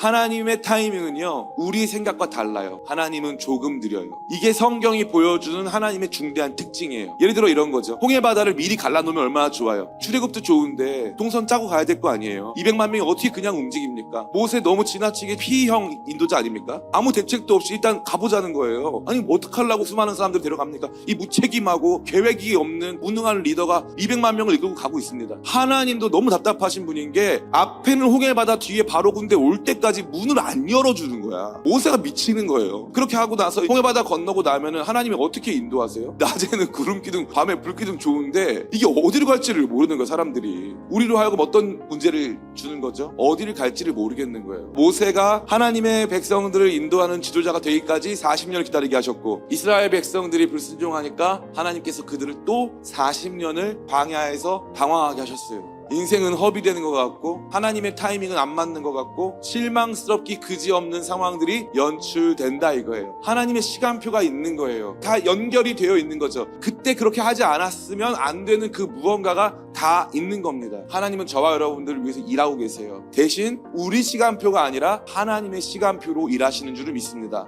하나님의 타이밍은요, 우리 생각과 달라요. 하나님은 조금 느려요. 이게 성경이 보여주는 하나님의 중대한 특징이에요. 예를 들어 이런 거죠. 홍해바다를 미리 갈라놓으면 얼마나 좋아요. 출애굽도 좋은데 동선 짜고 가야 될 거 아니에요. 200만 명이 어떻게 그냥 움직입니까? 모세 너무 지나치게 피형 인도자 아닙니까? 아무 대책도 없이 일단 가보자는 거예요. 아니 뭐 어떡하려고 수많은 사람들 데려갑니까? 이 무책임하고 계획이 없는 무능한 리더가 200만 명을 이끌고 가고 있습니다. 하나님도 너무 답답하신 분인 게 앞에는 홍해바다 뒤에 바로 군대 올 때까지 문을 안 열어주는 거야. 모세가 미치는 거예요. 그렇게 하고 나서 홍해바다 건너고 나면은 하나님이 어떻게 인도하세요? 낮에는 구름 기둥, 밤에 불 기둥 좋은데 이게 어디로 갈지를 모르는 거야 사람들이. 우리로 하여금 어떤 문제를 주는 거죠? 어디를 갈지를 모르겠는 거예요. 모세가 하나님의 백성들을 인도하는 지도자가 되기까지 40년을 기다리게 하셨고 이스라엘 백성들이 불순종하니까 하나님께서 그들을 또 40년을 광야에서 방황하게 하셨어요. 인생은 허비되는 것 같고 하나님의 타이밍은 안 맞는 것 같고 실망스럽기 그지없는 상황들이 연출된다 이거예요. 하나님의 시간표가 있는 거예요. 다 연결이 되어 있는 거죠. 그때 그렇게 하지 않았으면 안 되는 그 무언가가 다 있는 겁니다. 하나님은 저와 여러분들을 위해서 일하고 계세요. 대신 우리 시간표가 아니라 하나님의 시간표로 일하시는 줄을 믿습니다.